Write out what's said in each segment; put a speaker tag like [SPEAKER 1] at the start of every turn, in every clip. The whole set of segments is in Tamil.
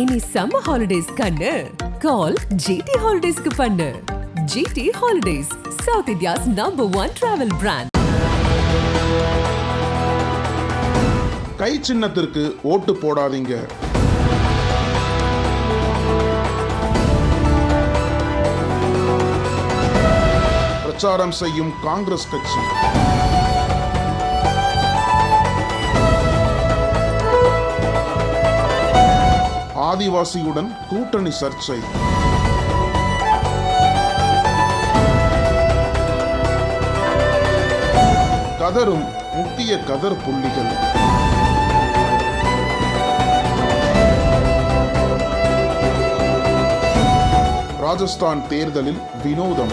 [SPEAKER 1] இனி சம்மர் ஹாலிடேஸ் கண்ணு. கால் ஜிடி ஹாலிடேஸ்க்கு பண்ணு. GD holidays south India's number one travel brand
[SPEAKER 2] கை சின்னத்திற்கு ஓட்டு போடாதீங்க. பிரச்சாரம் செய்யும் காங்கிரஸ் கட்சி. ஆதிவாசியுடன் கூட்டணி சர்ச்சை. கதரும் முக்கிய கதர் புள்ளிகள். ராஜஸ்தான் தேர்தலில் வினோதம்.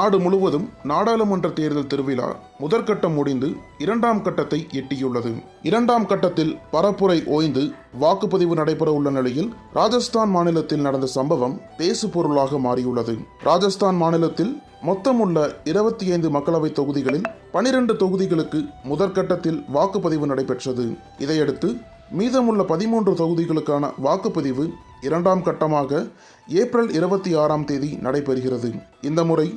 [SPEAKER 2] நாடு முழுவதும் நாடாளுமன்ற தேர்தல் திருவிழா முதற்கட்டம் முடிந்து இரண்டாம் கட்டத்தை எட்டியுள்ளது. இரண்டாம் கட்டத்தில் பரப்புரை ஓய்ந்து வாக்குப்பதிவு நடைபெற உள்ள நிலையில் ராஜஸ்தான் மாநிலத்தில் நடந்த சம்பவம் பேசு பொருளாக மாறியுள்ளது. ராஜஸ்தான் மாநிலத்தில் மொத்தமுள்ள இருபத்தி ஐந்து மக்களவைத் தொகுதிகளில் பனிரெண்டு தொகுதிகளுக்கு முதற்கட்டத்தில் வாக்குப்பதிவு நடைபெற்றது. இதையடுத்து மீதமுள்ள பதிமூன்று தொகுதிகளுக்கான வாக்குப்பதிவு இரண்டாம் கட்டமாக ஏப்ரல் இருபத்தி ஆறாம் தேதி நடைபெறுகிறது. இந்த முறை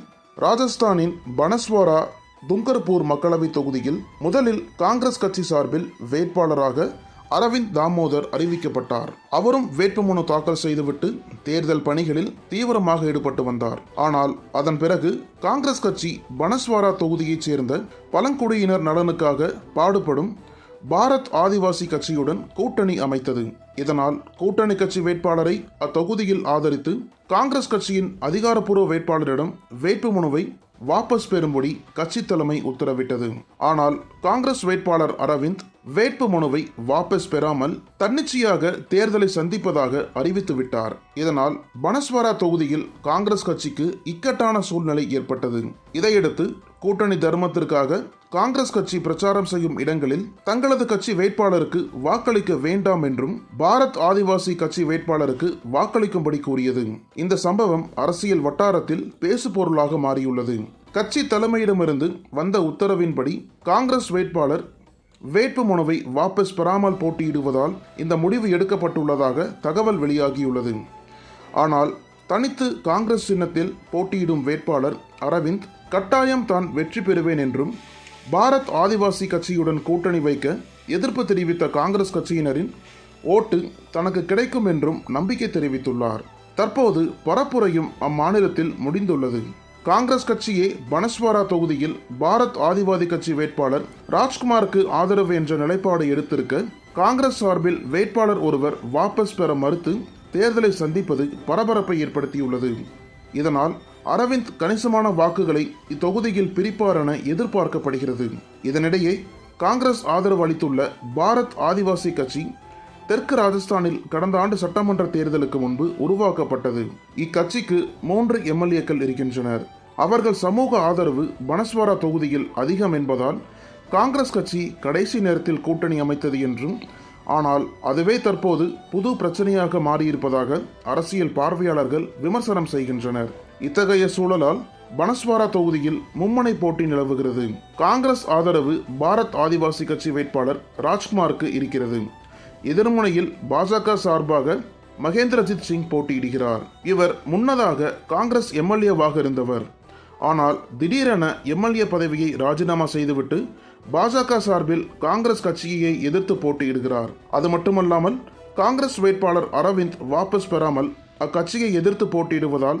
[SPEAKER 2] ராஜஸ்தானின் பனஸ்வாரா துங்கர்பூர் மக்களவைத் தொகுதியில் முதலில் காங்கிரஸ் கட்சி சார்பில் வேட்பாளராக அரவிந்த் தாமோதர் அறிவிக்கப்பட்டார். அவரும் வேட்புமனு தாக்கல் செய்துவிட்டு தேர்தல் பணிகளில் தீவிரமாக ஈடுபட்டு வந்தார். ஆனால் அதன் பிறகு காங்கிரஸ் கட்சி பனஸ்வாரா தொகுதியைச் சேர்ந்த பழங்குடியினர் நலனுக்காக பாடுபடும் பாரத் ஆதிவாசி கட்சியுடன் கூட்டணி அமைத்தது. இதனால் கூட்டணி கட்சி வேட்பாளரை அத்தொகுதியில் ஆதரித்து காங்கிரஸ் கட்சியின் அதிகாரப்பூர்வ வேட்பாளரிடம் வேட்புமனுவை வாபஸ் பெறும்படி கட்சி தலைமை உத்தரவிட்டது. ஆனால் காங்கிரஸ் வேட்பாளர் அரவிந்த் வேட்பு மனுவை வாபஸ் பெறாமல் தன்னிச்சையாக தேர்தலை சந்திப்பதாக அறிவித்துவிட்டார் இதனால் பனஸ்வாரா தொகுதியில் காங்கிரஸ் கட்சிக்கு இக்கட்டான சூழ்நிலை ஏற்பட்டது. இதையடுத்து கூட்டணி தர்மத்திற்காக காங்கிரஸ் கட்சி பிரச்சாரம் செய்யும் இடங்களில் தங்களது கட்சி வேட்பாளருக்கு வாக்களிக்க வேண்டாம் என்றும் பாரத் ஆதிவாசி கட்சி வேட்பாளருக்கு வாக்களிக்கும்படி கூறியது. இந்த சம்பவம் அரசியல் வட்டாரத்தில் பேசு பொருளாக மாறியுள்ளது. கட்சி தலைமையிடமிருந்து வந்த உத்தரவின்படி காங்கிரஸ் வேட்பாளர் வேட்பு மனுவை வாபஸ் பெறாமல் போட்டியிடுவதால் இந்த முடிவு எடுக்கப்பட்டுள்ளதாக தகவல் வெளியாகியுள்ளது. ஆனால் தனித்து காங்கிரஸ் சின்னத்தில் போட்டியிடும் வேட்பாளர் அரவிந்த் கட்டாயம் தான் வெற்றி பெறுவேன் என்றும் பாரத் ஆதிவாசி கட்சியுடன் கூட்டணி வைக்க எதிர்ப்பு தெரிவித்த காங்கிரஸ் கட்சியினரின் ஓட்டு தனக்கு கிடைக்கும் என்றும் நம்பிக்கை தெரிவித்துள்ளார். தற்போது பரப்புரையும் அம்மாநிலத்தில் முடிந்துள்ளது. காங்கிரஸ் கட்சியே பனஸ்வாரா தொகுதியில் பாரத் ஆதிவாதி கட்சி வேட்பாளர் ராஜ்குமாருக்கு ஆதரவு என்ற நிலைப்பாடு எடுத்திருக்க காங்கிரஸ் சார்பில் வேட்பாளர் ஒருவர் வாபஸ் பெற மறுத்து தேர்தலை சந்திப்பது பரபரப்பை ஏற்படுத்தியுள்ளது. இதனால் அரவிந்த் கணிசமான வாக்குகளை இத்தொகுதியில் பிரிப்பார் என எதிர்பார்க்கப்படுகிறது. இதனிடையே காங்கிரஸ் ஆதரவு அளித்துள்ள பாரத் ஆதிவாசி கட்சி தெற்கு ராஜஸ்தானில் கடந்த ஆண்டு சட்டமன்ற தேர்தலுக்கு முன்பு உருவாக்கப்பட்டது. இக்கட்சிக்கு மூன்று எம்எல்ஏக்கள் இருக்கின்றனர். அவர்கள் சமூக ஆதரவு பனஸ்வாரா தொகுதியில் அதிகம் என்பதால் காங்கிரஸ் கட்சி கடைசி நேரத்தில் கூட்டணி அமைத்தது என்றும் ஆனால் அதுவே தற்போது புது பிரச்சனையாக மாறியிருப்பதாக அரசியல் பார்வையாளர்கள் விமர்சனம் செய்கின்றனர். இத்தகைய சூழலால் பனஸ்வாரா தொகுதியில் மும்மனை போட்டி நிலவுகிறது. காங்கிரஸ் ஆதரவு பாரத் ஆதிவாசி கட்சி வேட்பாளர் ராஜ்குமாருக்கு இருக்கிறது. எதிர்முனையில் பாஜக சார்பாக மகேந்திரஜித் சிங் போட்டியிடுகிறார். இவர் முன்னதாக காங்கிரஸ் எம்எல்ஏவாக இருந்தவர். ஆனால் திடீரென எம்எல்ஏ பதவியை ராஜினாமா செய்துவிட்டு பாஜக சார்பில் காங்கிரஸ் கட்சியை எதிர்த்து போட்டியிடுகிறார். அது மட்டுமல்லாமல் காங்கிரஸ் வேட்பாளர் அரவிந்த் வாபஸ் பெறாமல் அக்கட்சியை எதிர்த்து போட்டியிடுவதால்